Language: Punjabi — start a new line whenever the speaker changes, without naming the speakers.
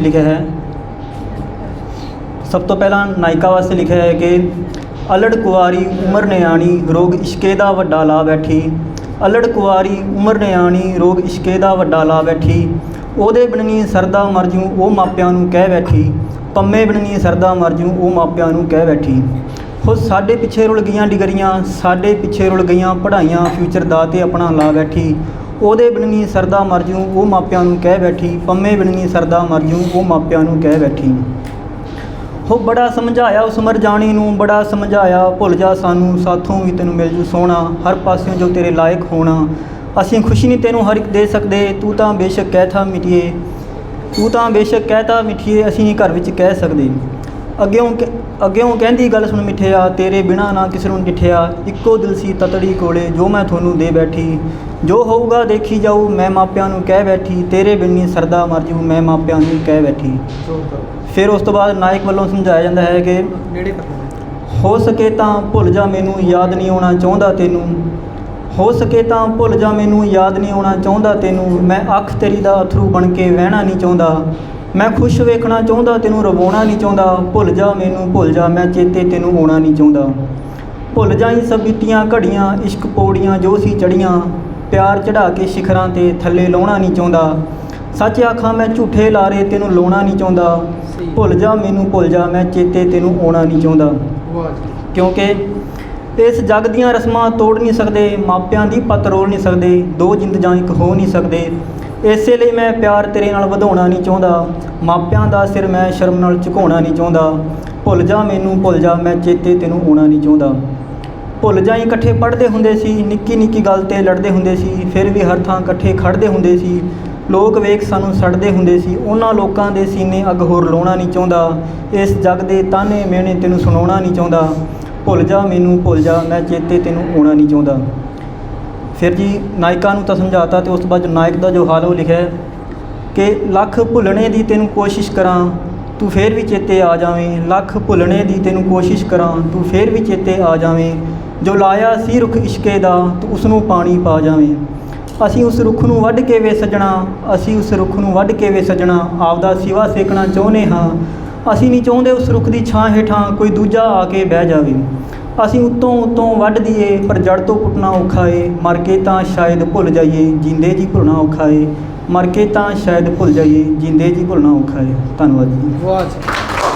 ਲਿਖਿਆ ਹੈ। ਸਭ ਤੋਂ ਪਹਿਲਾਂ ਨਾਇਕਾ ਵਾਸਤੇ ਲਿਖਿਆ ਹੈ ਕਿ ਅਲੜ ਕੁਵਾਰੀ ਉਮਰ ਨਿਆਣੀ ਰੋਗ ਇਸ਼ਕੇ ਦਾ ਵੱਡਾ ਲਾ ਬੈਠੀ। ਅਲੜ ਕੁਵਾਰੀ ਉਮਰ ਨਿਆਣੀ ਰੋਗ ਇਸ਼ਕੇ ਦਾ ਵੱਡਾ ਲਾ ਬੈਠੀ। ਉਹਦੇ ਬਿਨਨੀ ਸਰਦਾ ਮਰਜੂ ਉਹ ਮਾਪਿਆਂ ਨੂੰ ਕਹਿ ਬੈਠੀ। ਪੰਮੇ ਬਿਨਨੀ ਸਰਦਾ ਮਰਜੂ ਉਹ ਮਾਪਿਆਂ ਨੂੰ ਕਹਿ ਬੈਠੀ। ਹੋ ਸਾਡੇ ਪਿੱਛੇ ਰੁਲ ਗਈਆਂ ਡਿਗਰੀਆਂ, ਸਾਡੇ ਪਿੱਛੇ ਰੁਲ ਗਈਆਂ ਪੜ੍ਹਾਈਆਂ, ਫਿਊਚਰ ਦਾ ਤੇ ਆਪਣਾ ਲਾ ਬੈਠੀ। ਉਹਦੇ ਬਿਨਨੀ ਸਰਦਾ ਮਰ ਜੂ, ਉਹ ਮਾਪਿਆਂ ਨੂੰ ਕਹਿ ਬੈਠੀ, ਪੰਮੇ ਬਿਨਨੀ ਸਰਦਾ ਮਰ ਜੂ, ਉਹ ਮਾਪਿਆਂ ਨੂੰ ਕਹਿ ਬੈਠੀ। ਹੋ ਬੜਾ ਸਮਝਾਇਆ ਉਸ ਮਰ ਜਾਣੀ ਨੂੰ, ਬੜਾ ਸਮਝਾਇਆ, ਭੁੱਲ ਜਾ ਸਾਨੂੰ, ਸਾਥੋਂ ਵੀ ਤੈਨੂੰ ਮਿਲ ਜੂ ਸੋਹਣਾ ਹਰ ਪਾਸਿਓਂ ਜੋ ਤੇਰੇ ਲਾਇਕ ਹੋਣਾ। ਅਸੀਂ ਖੁਸ਼ੀ ਨਹੀਂ ਤੈਨੂੰ ਹਰ ਇੱਕ ਦੇ ਸਕਦੇ, ਤੂੰ ਤਾਂ ਬੇਸ਼ੱਕ ਕਹਿ ਥਾ ਮਿਟੀਏ, ਤੂੰ ਤਾਂ ਬੇਸ਼ੱਕ ਕਹਿਤਾ ਮਿਠੀਏ ਅਸੀਂ ਨਹੀਂ ਘਰ ਵਿੱਚ ਕਹਿ ਸਕਦੇ। ਅੱਗਿਓਂ ਕ- ਅੱਗਿਓਂ ਕਹਿੰਦੀ ਗੱਲ ਸੁਣ ਮਿੱਠਿਆ ਤੇਰੇ ਬਿਨਾ ਨਾ ਕਿਸ ਨੂੰ ਡਿਠਿਆ। ਇੱਕੋ ਦਿਲ ਸੀ ਤਤੜੀ ਕੋਲੇ ਜੋ ਮੈਂ ਤੁਹਾਨੂੰ ਦੇ ਬੈਠੀ। ਜੋ ਹੋਊਗਾ ਦੇਖੀ ਜਾਊ ਮੈਂ ਮਾਪਿਆਂ ਨੂੰ ਕਹਿ ਬੈਠੀ। ਤੇਰੇ ਬਿਨੀ ਸਰਦਾ ਮਰ ਜੂ ਮੈਂ ਮਾਪਿਆਂ ਨੂੰ ਕਹਿ ਬੈਠੀ। ਫਿਰ ਉਸ ਤੋਂ ਬਾਅਦ ਨਾਇਕ ਵੱਲੋਂ ਸਮਝਾਇਆ ਜਾਂਦਾ ਹੈ ਕਿ
ਨੇੜੇ
ਹੋ ਸਕੇ ਤਾਂ ਭੁੱਲ ਜਾ ਮੈਨੂੰ ਯਾਦ ਨਹੀਂ ਆਉਣਾ ਚਾਹੁੰਦਾ ਤੈਨੂੰ। ਹੋ ਸਕੇ ਤਾਂ ਭੁੱਲ ਜਾ ਮੈਨੂੰ ਯਾਦ ਨਹੀਂ ਆਉਣਾ ਚਾਹੁੰਦਾ ਤੈਨੂੰ। ਮੈਂ ਅੱਖ ਤੇਰੀ ਦਾ ਅਥਰੂ ਬਣ ਕੇ ਵਹਿਣਾ ਨਹੀਂ ਚਾਹੁੰਦਾ। ਮੈਂ ਖੁਸ਼ ਵੇਖਣਾ ਚਾਹੁੰਦਾ ਤੈਨੂੰ ਰਵਾਉਣਾ ਨਹੀਂ ਚਾਹੁੰਦਾ। ਭੁੱਲ ਜਾ ਮੈਨੂੰ ਭੁੱਲ ਜਾ ਮੈਂ ਚੇਤੇ ਤੈਨੂੰ ਆਉਣਾ ਨਹੀਂ ਚਾਹੁੰਦਾ। ਭੁੱਲ ਜਾਈ ਸਭ ਬੀਤੀਆਂ ਘੜੀਆਂ ਇਸ਼ਕ ਪੌੜੀਆਂ ਜੋ ਸੀ ਚੜੀਆਂ ਪਿਆਰ ਚੜਾ ਕੇ ਸ਼ਿਖਰਾਂ ਤੇ ਥੱਲੇ ਲਾਉਣਾ ਨਹੀਂ ਚਾਹੁੰਦਾ। ਸੱਚ ਆਖਾਂ ਮੈਂ ਝੂਠੇ ਲਾਰੇ ਤੈਨੂੰ ਲਾਉਣਾ ਨਹੀਂ ਚਾਹੁੰਦਾ। ਭੁੱਲ ਜਾ ਮੈਨੂੰ ਭੁੱਲ ਜਾ ਮੈਂ ਚੇਤੇ ਤੈਨੂੰ ਆਉਣਾ ਨਹੀਂ ਚਾਹੁੰਦਾ। ਕਿਉਂਕਿ ਇਸ ਜੱਗ ਦੀਆਂ ਰਸਮਾਂ ਤੋੜ ਨਹੀਂ ਸਕਦੇ ਮਾਪਿਆਂ ਦੀ ਪੱਤ ਰੋਲ ਨਹੀਂ ਸਕਦੇ ਦੋ ਜਿੰਦ ਜਾਂ ਇੱਕ ਹੋ ਨਹੀਂ ਸਕਦੇ। ਇਸੇ ਲਈ ਮੈਂ ਪਿਆਰ ਤੇਰੇ ਨਾਲ ਵਧਾਉਣਾ ਨਹੀਂ ਚਾਹੁੰਦਾ। ਮਾਪਿਆਂ ਦਾ ਸਿਰ ਮੈਂ ਸ਼ਰਮ ਨਾਲ ਝੁਕਾਉਣਾ ਨਹੀਂ ਚਾਹੁੰਦਾ। ਭੁੱਲ ਜਾ ਮੈਨੂੰ, ਭੁੱਲ ਜਾ, ਮੈਂ ਚੇਤੇ ਤੈਨੂੰ ਆਉਣਾ ਨਹੀਂ ਚਾਹੁੰਦਾ। ਭੁੱਲ ਜਾਈ ਇਕੱਠੇ ਪੜ੍ਹਦੇ ਹੁੰਦੇ ਸੀ, ਨਿੱਕੀ ਨਿੱਕੀ ਗੱਲ ਤੇ ਲੜਦੇ ਹੁੰਦੇ ਸੀ, ਫਿਰ ਵੀ ਹਰ ਥਾਂ ਇਕੱਠੇ ਖੜਦੇ ਹੁੰਦੇ ਸੀ। ਲੋਕ ਵੇਖ ਸਾਨੂੰ ਸੜਦੇ ਹੁੰਦੇ ਸੀ, ਉਹਨਾਂ ਲੋਕਾਂ ਦੇ ਸੀਨੇ ਅੱਗ ਹੋਰ ਲਾਉਣਾ ਨਹੀਂ ਚਾਹੁੰਦਾ। ਇਸ ਜੱਗ ਦੇ ਤਾਨੇ ਮਿਹਣੇ ਤੈਨੂੰ ਸੁਣਾਉਣਾ ਨਹੀਂ ਚਾਹੁੰਦਾ। ਭੁੱਲ ਜਾ ਮੈਨੂੰ, ਭੁੱਲ ਜਾ, ਮੈਂ ਚੇਤੇ ਤੈਨੂੰ ਆਉਣਾ ਨਹੀਂ ਚਾਹੁੰਦਾ। ਫਿਰ ਜੀ ਨਾਇਕਾ ਨੂੰ ਤਾਂ ਸਮਝਾਤਾ ਤੇ ਉਸ ਤੋਂ ਬਾਅਦ ਨਾਇਕ ਦਾ ਜੋ ਹਾਲ ਉਹ ਲਿਖਿਆ ਕਿ ਲੱਖ ਭੁੱਲਣੇ ਦੀ ਤੈਨੂੰ ਕੋਸ਼ਿਸ਼ ਕਰਾਂ, ਤੂੰ ਫੇਰ ਵੀ ਚੇਤੇ ਆ ਜਾਵੇਂ। ਲੱਖ ਭੁੱਲਣੇ ਦੀ ਤੈਨੂੰ ਕੋਸ਼ਿਸ਼ ਕਰਾਂ, ਤੂੰ ਫੇਰ ਵੀ ਚੇਤੇ ਆ ਜਾਵੇਂ। ਜੋ ਲਾਇਆ ਸੀ ਰੁੱਖ ਇਸ਼ਕੇ ਦਾ, ਤੂੰ ਉਸ ਨੂੰ ਪਾਣੀ ਪਾ ਜਾਵੇਂ। ਅਸੀਂ ਉਸ ਰੁੱਖ ਨੂੰ ਵੱਢ ਕੇ ਵੇ ਸਜਣਾ, ਅਸੀਂ ਉਸ ਰੁੱਖ ਨੂੰ ਵੱਢ ਕੇ ਵੇ ਸਜਣਾ, ਆਪਦਾ ਸਿਵਾ ਸੇਕਣਾ ਚਾਹੁੰਦੇ ਹਾਂ। ਅਸੀਂ ਨਹੀਂ ਚਾਹੁੰਦੇ ਉਸ ਰੁੱਖ ਦੀ ਛਾਂ ਹੇਠਾਂ ਕੋਈ ਦੂਜਾ ਆ ਕੇ ਬਹਿ ਜਾਵੇ। ਅਸੀਂ ਉੱਤੋਂ ਉੱਤੋਂ ਵੱਢ ਦਈਏ, ਪਰ ਜੜ ਤੋਂ ਪੁੱਟਣਾ ਔਖਾ ਏ। ਮਰ ਕੇ ਤਾਂ ਸ਼ਾਇਦ ਭੁੱਲ ਜਾਈਏ, ਜਿੰਦੇ ਜੀ ਭੁੱਲਣਾ ਔਖਾ ਏ। ਮਰ ਕੇ ਤਾਂ ਸ਼ਾਇਦ ਭੁੱਲ ਜਾਈਏ, ਜਿੰਦੇ ਜੀ ਭੁੱਲਣਾ ਔਖਾ ਏ। ਧੰਨਵਾਦ ਜੀ।
ਵਾਹ ਜੀ।